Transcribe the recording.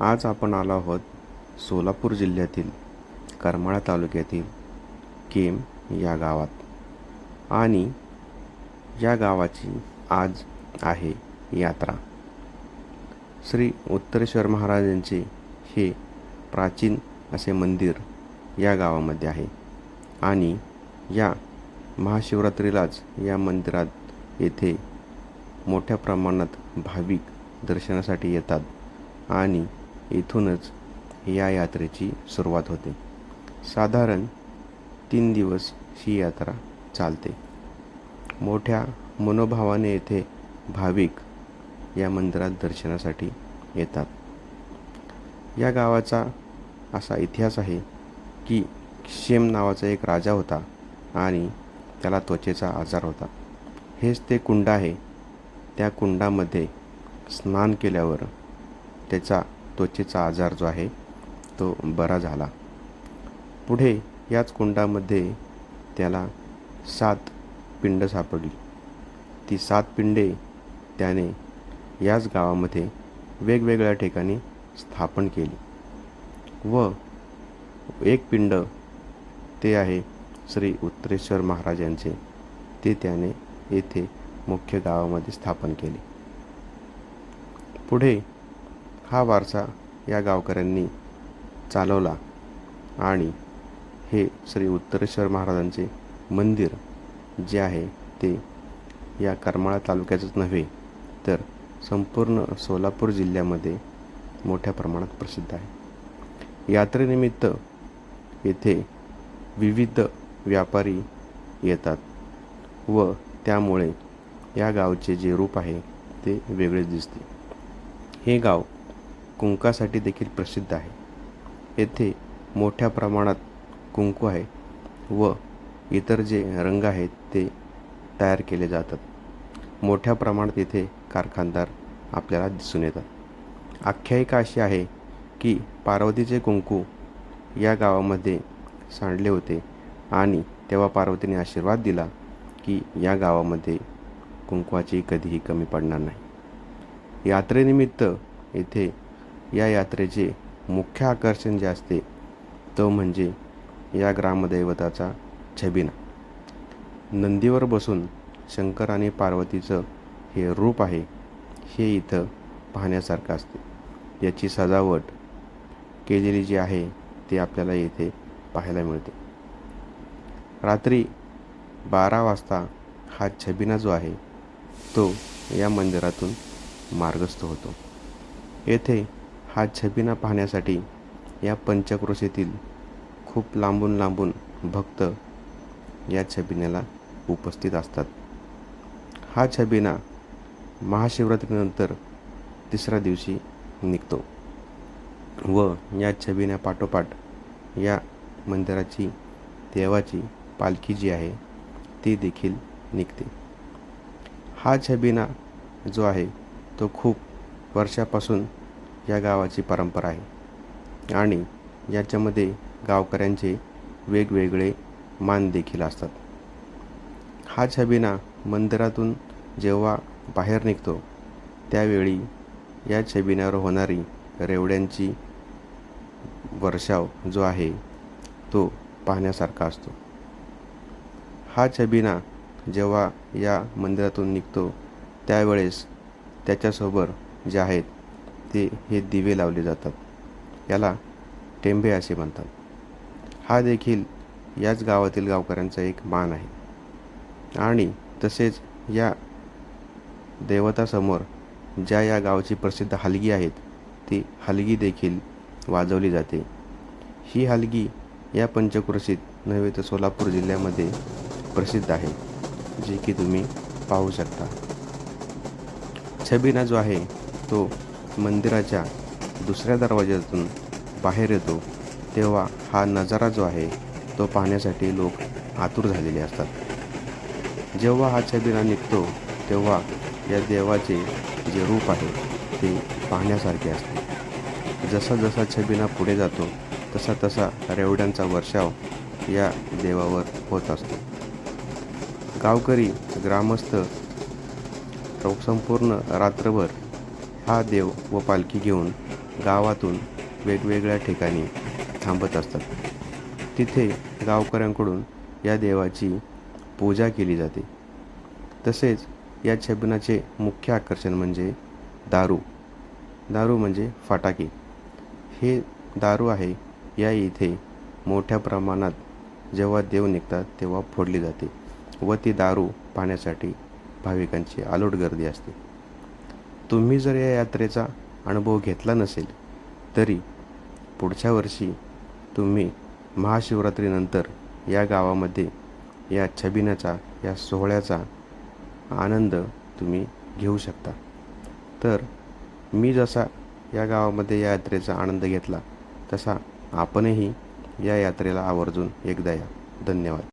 आज आपण आलो आहोत सोलापूर जिल्ह्यातील करमाळा तालुक्यातील केम या गावात. आणि या गावाची आज आहे यात्रा. श्री उत्तरेश्वर महाराजांचे हे प्राचीन असे मंदिर या गावामध्ये आहे. आणि या महाशिवरात्रीलाच या मंदिरात येथे मोठ्या प्रमाणात भाविक दर्शनासाठी येतात. आणि इथूनच या यात्रेची सुरुवात होते. साधारण तीन दिवस ही यात्रा चालते. मोठ्या मनोभावाने येथे भाविक या मंदिरात दर्शनासाठी येतात. या गावाचा असा इतिहास आहे की शेम नावाचा एक राजा होता आणि त्याला त्वचेचा आजार होता. हेच ते कुंड आहे. त्या कुंडामध्ये स्नान केल्यावर त्याचा त्वचेचा आजार जो आहे तो बरा झाला. पुढे याच कुंडामध्ये त्याला सात पिंड सापडली. ती सात पिंडे त्याने याच गावामध्ये वेगवेगळ्या ठिकाणी स्थापन केली. व एक पिंड ते आहे श्री उत्तरेश्वर महाराजांचे ते त्याने येथे मुख्य गावामध्ये स्थापन केले. पुढे हा वारसा या गावकऱ्यांनी चालवला आणि हे श्री उत्तरेश्वर महाराजांचे मंदिर जे आहे ते या करमाळा तालुक्याचंच नव्हे तर संपूर्ण सोलापूर जिल्ह्यामध्ये मोठ्या प्रमाणात प्रसिद्ध आहे. यात्रेनिमित्त येथे विविध व्यापारी येतात व त्यामुळे या गावचे जे रूप आहे ते वेगळेच दिसते. हे गाव कुंकासाठी देखील प्रसिद्ध आहे. येथे मोठ्या प्रमाणात कुंकू आहे व इतर जे रंग आहेत ते तयार केले जातात. मोठ्या प्रमाणात इथे कारखानदार आपल्याला दिसून येतात. आख्यायिका अशी आहे की पार्वतीचे कुंकू या गावामध्ये सांडले होते आणि तेव्हा पार्वतीने आशीर्वाद दिला की या गावामध्ये कुंकवाची कधीही कमी पडणार नाही. यात्रेनिमित्त येथे या यात्रेचे मुख्य आकर्षण जे असते तो म्हणजे या ग्रामदैवताचा छबिना. नंदीवर बसून शंकर आणि पार्वतीचं हे रूप आहे हे इथं पाहण्यासारखं असते. याची सजावट केलेली जी आहे ते आपल्याला येथे पाहायला मिळते. रात्री बारा वाजता हा छबिना जो आहे तो या मंदिरातून मार्गस्थ होतो. येथे हा छबिना पाहण्यासाठी या पंचक्रोशीतील खूप लांबून लांबून भक्त या छबिन्याला उपस्थित असतात. हा छबिना महाशिवरात्रीनंतर तिसऱ्या दिवशी निघतो व या छबिन्यापाठोपाठ या मंदिराची देवाची पालखी जी आहे ती देखील निघते. हा छबिना जो आहे तो खूप वर्षापासून या गावाची परंपरा आहे. आणि याच्यामध्ये गावकऱ्यांचे वेगवेगळे मान देखील असतात. हा छबिना मंदिरातून जेव्हा बाहेर निघतो त्यावेळी या छबिन्यावर होणारी रेवड्यांची वर्षाव जो आहे तो पाहण्यासारखा असतो. हा छबिना जेव्हा या मंदिरातून निघतो त्यावेळेस त्याच्यासोबत जे आहेत ते हे दिवे लावले जातात. याला टेंबे असे म्हणतात. हा देखील याच गावातील गावकऱ्यांचा एक मान आहे. आणि तसेच या देवतासमोर ज्या या गावाची प्रसिद्ध हलगी आहेत ती हलगी देखील वाजवली जाते. ही हलगी या पंचक्रोशीत नव्हे तर सोलापूर जिल्ह्यामध्ये प्रसिद्ध आहे जे की तुम्ही पाहू शकता. छबिना जो आहे तो मंदिराच्या दुसऱ्या दरवाज्यातून बाहेर येतो तेव्हा हा नजारा जो आहे तो पाहण्यासाठी लोक आतुर झालेले असतात. जेव्हा हा छबिना निघतो तेव्हा या देवाचे जे रूप आहे ते पाहण्यासारखे असते. जसा जसा छबिना पुढे जातो तसा तसा रेवड्यांचा वर्षाव या देवावर होत असतो. गावकरी ग्रामस्थ संपूर्ण रात्रभर हा देव व पालखी घेऊन गावातून वेगवेगळ्या ठिकाणी थांबत असतात. तिथे गावकऱ्यांकडून या देवाची पूजा केली जाते. तसेच या छबनाचे मुख्य आकर्षण म्हणजे दारू. दारू म्हणजे फटाके. हे दारू आहे या इथे मोठ्या प्रमाणात जेव्हा देव निघतात तेव्हा फोडली जाते व ती दारू पाहण्यासाठी भाविकांची आलोट गर्दी असते. तुम्ही जर या यात्रेचा अनुभव घेतला नसेल तरी पुढच्या वर्षी तुम्ही महाशिवरात्रीनंतर या गावामध्ये या छबिनाचा या सोहळ्याचा आनंद तुम्ही घेऊ शकता. तर मी जसा या गावामध्ये या यात्रेचा आनंद घेतला तसा आपणही या यात्रेला आवर्जून एकदा या. धन्यवाद.